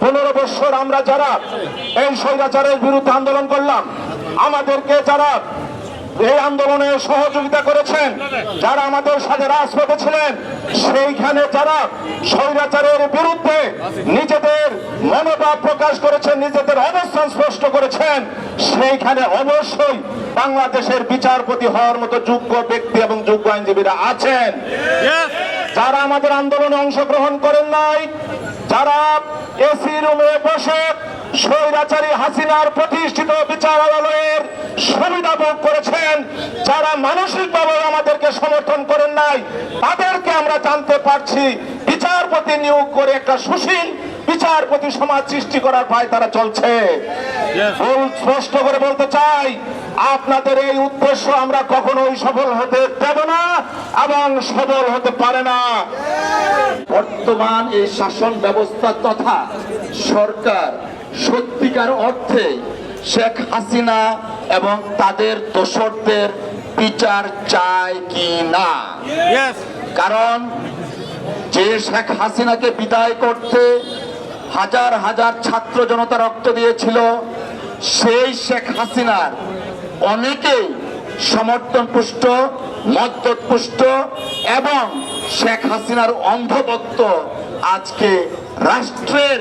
পনেরো বছর আমরা যারা এই স্বৈরাচারের বিরুদ্ধে আন্দোলন করলাম আমাদেরকে যারা এই আন্দোলনে সহযোগিতা করেছেন যারা আমাদের সাথে রাজপথে ছিলেন সেইখানে যারা স্বৈরাচারের বিরুদ্ধে নিজেদের মনোভাব প্রকাশ করেছেন নিজেদের অবস্থান স্পষ্ট করেছেন সেইখানে অবশ্যই বাংলাদেশের বিচারপতি হওয়ার মতো যোগ্য ব্যক্তি এবং যোগ্য আইনজীবীরা আছেন। যারা আমাদের আন্দোলনে অংশগ্রহণ করেন নাই যারা এসি রুমে বসে স্বৈরাচারী হাসিনার প্রতিষ্ঠিত বিচারালয়ের সুবিধা ভোগ করেছেন, যারা মানসিকভাবে আমাদেরকে সমর্থন করেন নাই, তাদেরকে আমরা জানতে পারছি বিচারপতি নিয়োগ করে একটা সুশীল বিচারপতি সমাজ সৃষ্টি করার পায় তারা চলছে। বল- স্পষ্ট করে বলতে চাই আপনাদের এই উদ্দেশ্য আমরা কখনোই সফল হতে দেব না এবং সফল হতে পারে না। বর্তমান এই শাসন ব্যবস্থা তথা সরকার সত্যিকার অর্থে শেখ হাসিনা এবং তাদের দোসরদের বিচার চায় কি না? কারণ যে শেখ হাসিনাকে বিদায় করতে হাজার হাজার ছাত্র জনতা রক্ত দিয়েছিল। সেই শেখ হাসিনার অনেকেই সমর্থন পুষ্ট মদ্যত পুষ্ট এবং শেখ হাসিনার অন্ধভক্ত আজকে রাষ্ট্রের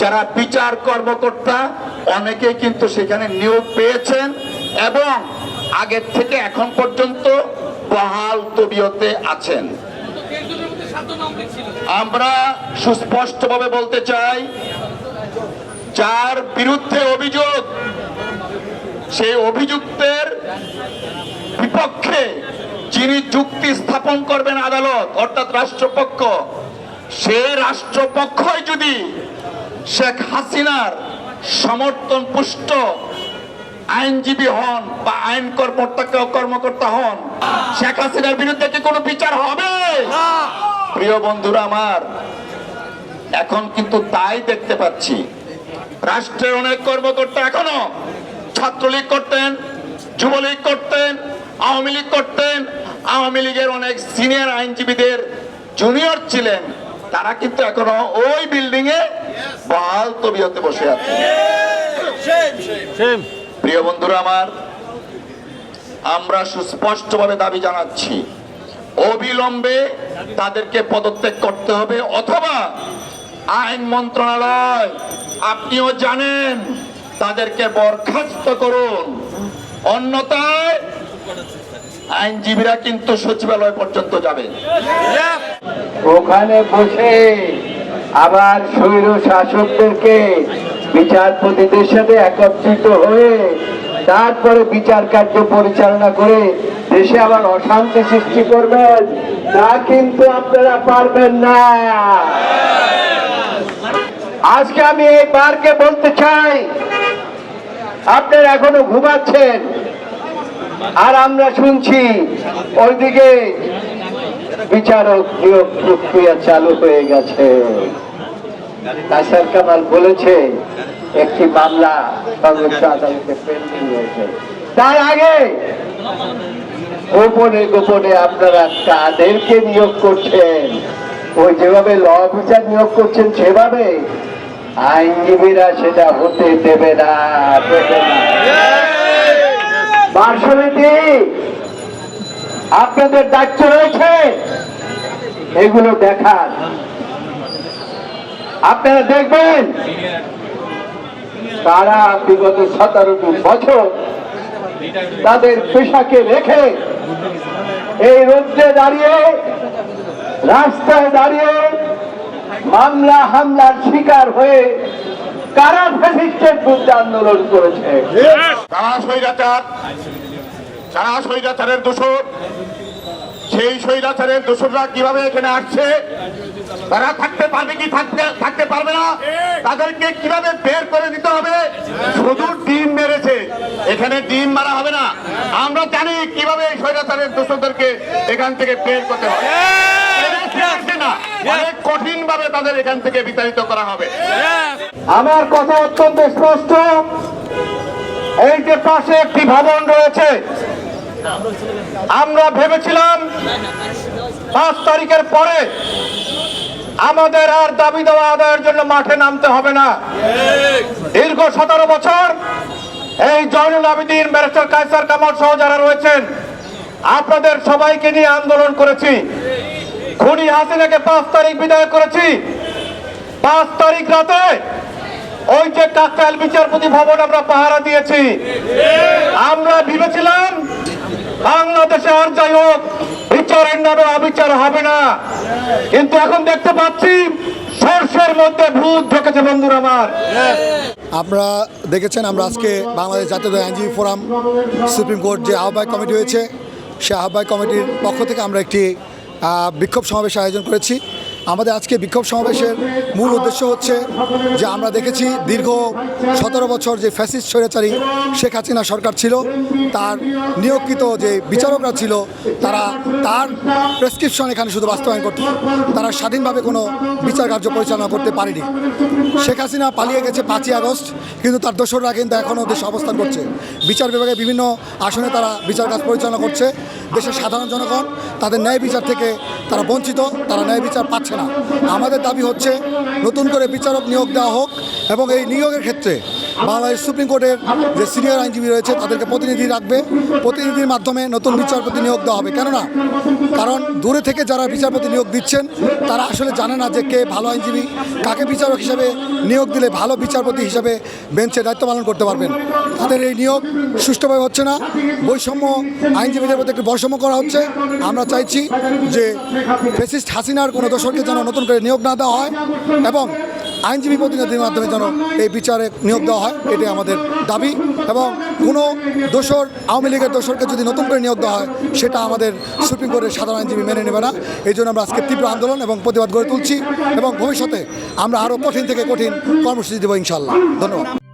যারা বিচার কর্মকর্তা, অনেকেই কিন্তু সেখানে নিয়োগ পেয়েছেন এবং আগের থেকে এখন পর্যন্ত বহাল তবিয়তে আছেন। আমরা সুস্পষ্টভাবে বলতে চাই, যার বিরুদ্ধে অভিযোগ, সেই অভিযুক্তের বিপক্ষে যিনি যুক্তি স্থাপন করবেন আদালত, অর্থাৎ রাষ্ট্রপক্ষ সেই রাষ্ট্রপক্ষই যদি শেখ হাসিনার সমর্থন পুষ্ট আইনজীবী হন বা আইন কর্মকর্তা কর্মকর্তা হন শেখ হাসিনার বিরুদ্ধে কি কোনো বিচার হবে? প্রিয় বন্ধুরা আমার এখন কিন্তু তাই দেখতে পাচ্ছি। রাষ্ট্রের অনেক কর্মকর্তা এখনও ছাত্রলীগ করতেন যুবলীগ করতেন আওয়ামী লীগ করতেন। আওয়ামী লীগের অনেক সিনিয়র আইনজীবীদের জুনিয়র ছিলেন। তারা কিন্তু এখনও ওই বিল্ডিং এ বহাল তবিয়তে বসে আছে প্রিয় বন্ধুরা আমার, আমরা সুস্পষ্টভাবে দাবি জানাচ্ছি, অবিলম্বে তাদেরকে পদত্যাগ করতে হবে অথবা আইন মন্ত্রণালয়, আপনিও জানেন, তাদেরকে বরখাস্ত করুন। অন্যথায় আইনজীবীরা কিন্তু সচিবালয় পর্যন্ত যাবে। ওখানে বসে আবার স্বৈর শাসকদেরকে বিচারপতিদের সাথে একত্রিত হয়ে তারপরে বিচার কার্য পরিচালনা করে দেশে আবার অশান্তি সৃষ্টি করবেন তা কিন্তু আপনারা পারবেন না। আজকে আমি এই বারকে বলতে চাই, আপনারা এখনও ঘুমাচ্ছেন, আর আমরা শুনছি ওইদিকে বিচারক নিয়োগ প্রক্রিয়া চালু হয়ে গেছে। কামাল বলেছে একটি মামলা সংযুক্ত আদালতে পেন্ডিং রয়েছে। তার আগে গোপনে গোপনে আপনারা কাদেরকে নিয়োগ করছেন? ওই যেভাবে ল অফিসার নিয়োগ করছেন, সেভাবে আইনজীবীরা সেটা হতে দেবে না বার আপনাদের দায়িত্ব রয়েছে। এগুলো দেখার। আপনারা দেখবেন তারা বিগত সতেরোটি বছর তাদের পেশাকে রেখে এই রোদ্রে দাঁড়িয়ে, রাস্তায় দাঁড়িয়ে মামলা হামলার শিকার হয়ে কারা ফ্যাসিস্টের বিরুদ্ধে আন্দোলন করেছে। যারা স্বৈরাচার, যারা স্বৈরাচারের দোষর, সেই স্বৈরাচারের দোষররা কীভাবে এখানে আসছে? তারা থাকতে পারবে কি থাকতে থাকতে পারবে না? তাদেরকে কীভাবে বের করে দিতে হবে? শুধু ডিম মেরেছে। এখানে ডিম মারা হবে না। আমরা জানি কীভাবে এই স্বৈরাচারের দোষরদেরকে এখান থেকে বের করতে হবে। অনেক কঠিন ভাবে তাদের এখান থেকে বিতাড়িত করা হবে। আমার কথা অত্যন্ত স্পষ্ট। এই যে পাশে একটি ভবন রয়েছে আমরা ভেবেছিলাম পাঁচ তারিখের পরে আমাদের আর দাবি দেওয়া আদায়ের জন্য মাঠে নামতে হবে না। দীর্ঘ সতেরো বছর এই জয়নুল আবেদিন ব্যারিস্টার কায়সার কামাল সহ যারা রয়েছেন, আপনাদের সবাইকে নিয়ে আন্দোলন করেছি। খুনি হাসিনাকে পাঁচ তারিখ বিদায় করেছি। পাঁচ তারিখ রাতে ওই যে কাকতাল বিচারপতি ভবন আমরা পাহারা দিয়েছি। আমরা ভেবেছিলাম বাংলাদেশে আর যাই হোক বিচারের নামে অবিচার হবে না। কিন্তু এখন দেখতে পাচ্ছি সর্ষের মধ্যে ভূত ঢুকেছে বন্ধুরা আমার। আমরা দেখেছেন, আমরা আজকে বাংলাদেশ জাতীয় আইনজীবী ফোরাম সুপ্রিম কোর্ট যে আহ্বায়ক কমিটি হয়েছে, সে আহ্বায়ক কমিটির পক্ষ থেকে আমরা একটি বিক্ষোভ সমাবেশ আয়োজন করেছি। আমাদের আজকে বিক্ষোভ সমাবেশের মূল উদ্দেশ্য হচ্ছে যে আমরা দেখেছি দীর্ঘ সতেরো বছর যে ফ্যাসিস্ট স্বৈরাচারী শেখ হাসিনা সরকার ছিল, তার নিয়োগকৃত যে বিচারকরা ছিল, তারা তার প্রেসক্রিপশন এখানে শুধু বাস্তবায়ন করতে। তারা স্বাধীনভাবে কোনো বিচার কার্য পরিচালনা করতে পারেনি। শেখ হাসিনা পালিয়ে গেছে পাঁচই আগস্ট, কিন্তু তার দোসররা কিন্তু এখনও দেশে অবস্থান করছে। বিচার বিভাগে বিভিন্ন আসনে তারা বিচার কাজ পরিচালনা করছে। দেশের সাধারণ জনগণ, তাদের ন্যায় বিচার থেকে তারা বঞ্চিত, তারা ন্যায় বিচার পাচ্ছে আমাদের দাবি হচ্ছে নতুন করে বিচারক নিয়োগ দেওয়া হোক এবং এই নিয়োগের ক্ষেত্রে বাংলাদেশ সুপ্রিম কোর্টের যে সিনিয়র আইনজীবী রয়েছে, তাদেরকে প্রতিনিধি রাখবে। প্রতিনিধির মাধ্যমে নতুন বিচারপতি নিয়োগ দেওয়া হবে। কেননা, কারণ দূরে থেকে যারা বিচারপতি নিয়োগ দিচ্ছেন, তারা আসলে জানে না যে কে ভালো আইনজীবী, কাকে বিচারক হিসেবে নিয়োগ দিলে ভালো বিচারপতি হিসেবে বেঞ্চে দায়িত্ব পালন করতে পারবেন। তাদের এই নিয়োগ সুষ্ঠুভাবে হচ্ছে না। বৈষম্য আইনজীবীদের প্রতি একটি বৈষম্য করা হচ্ছে। আমরা চাইছি যে ফেসিস্ট হাসিনার কোনো দোষরকে যেন নতুন করে নিয়োগ না দেওয়া হয় এবং আইনজীবী প্রতিনিধির মাধ্যমে যেন এই বিচারে নিয়োগ দেওয়া হয়, এটাই আমাদের দাবি। এবং কোনো দোষর, আওয়ামী লীগের দোষরকে যদি নতুন করে নিয়োগ দেওয়া হয়, সেটা আমাদের সুপ্রিম কোর্টের সাধারণ আইনজীবী মেনে নেবে না। এই জন্য আমরা আজকে তীব্র আন্দোলন এবং প্রতিবাদ গড়ে তুলছি এবং ভবিষ্যতে আমরা আরও কঠিন থেকে কঠিন কর্মসূচি দেবো ইনশাল্লাহ ধন্যবাদ।